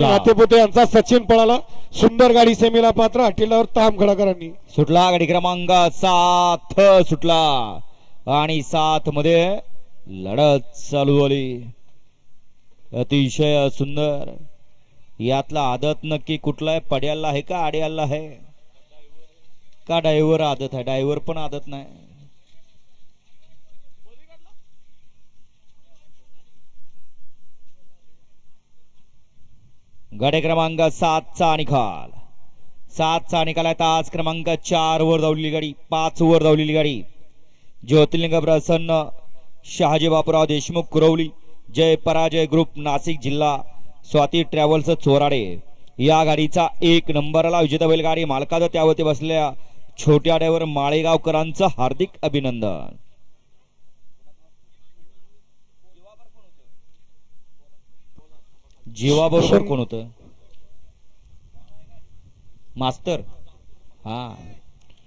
नातेपुते यांचा सचिन पळाला. सुंदर गाडी सेमीला पात्र अटीलावर ताम खडाकरांनी. सुटला गाडी क्रमांक सात सुटला. आणि सात मध्ये लढत चालू झाली. अतिशय सुंदर. यातला आदत नक्की कुठला आहे? पड्याला आहे का आड्याला आहे? का डायव्हर आदत आहे? डायव्हर पण आदत नाही. गाडी क्रमांक सातचा निकाल. सातचा निकाल आहे. तास क्रमांक चार वर धावलेली गाडी पाच वर धावलेली गाडी. ज्योतिर्लिंग प्रसन्न शहाजी बापूराव देशमुख कुरवली जय पराजय ग्रुप नाशिक जिल्हा स्वाती ट्रॅव्हल्स चोराडे. या गाडीचा एक नंबरला विजेता बैलगाडी मालकाचा त्यावरती बसलेल्या छोट्या ड्रायव्हर माळेगावकरांचं हार्दिक अभिनंदन. जीवाबरोबर कोण होतं? मास्तर. हा.